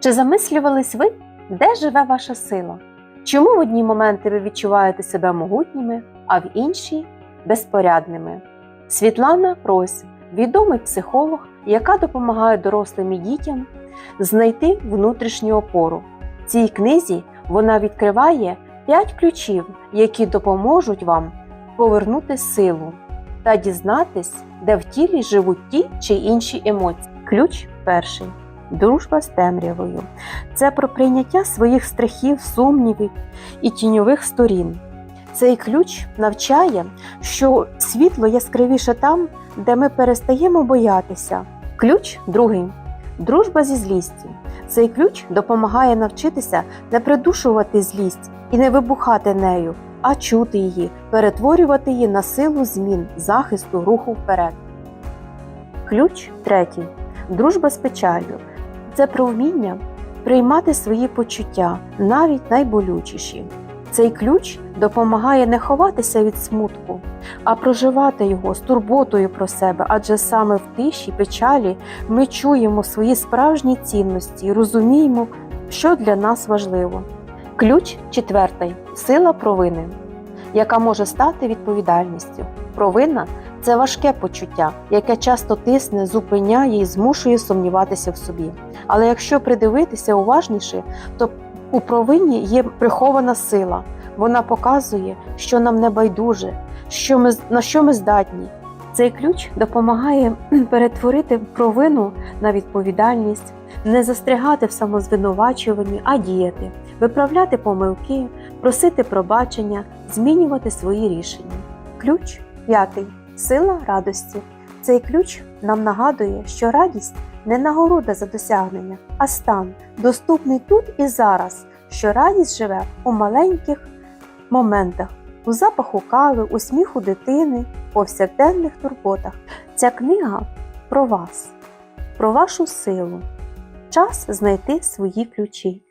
Чи замислювались ви, де живе ваша сила? Чому в одні моменти ви відчуваєте себе могутніми, а в інші безпорядними? Світлана Прось, відомий психолог, яка допомагає дорослим і дітям знайти внутрішню опору. В цій книзі вона відкриває 5 ключів, які допоможуть вам повернути силу та дізнатись, де в тілі живуть ті чи інші емоції. Ключ перший дружба з темрявою. Це про прийняття своїх страхів, сумнівів і тіньових сторін. Цей ключ навчає, що світло яскравіше там, де ми перестаємо боятися. Ключ другий дружба зі злістю. Цей ключ допомагає навчитися не придушувати злість і не вибухати нею, а чути її, перетворювати її на силу змін, захисту, руху вперед. Ключ третій дружба з печалью. Це про вміння приймати свої почуття, навіть найболючіші. Цей ключ допомагає не ховатися від смутку, а проживати його з турботою про себе, адже саме в тиші печалі ми чуємо свої справжні цінності розуміємо, що для нас важливо. Ключ четвертий сила провини, яка може стати відповідальністю. Провина це важке почуття, яке часто тисне, зупиняє і змушує сумніватися в собі. Але якщо придивитися уважніше, то у провині є прихована сила. Вона показує, що нам не байдуже, що ми, на що ми здатні. Цей ключ допомагає перетворити провину на відповідальність, не застрягати в самозвинувачуванні, а діяти, виправляти помилки, просити пробачення, змінювати свої рішення. Ключ п'ятий сила радості. Цей ключ нам нагадує, що радість не нагорода за досягнення, а стан, доступний тут і зараз, що радість живе у маленьких моментах, у запаху кави, у сміху дитини, повсякденних турботах. Ця книга про вас, про вашу силу. Час знайти свої ключі.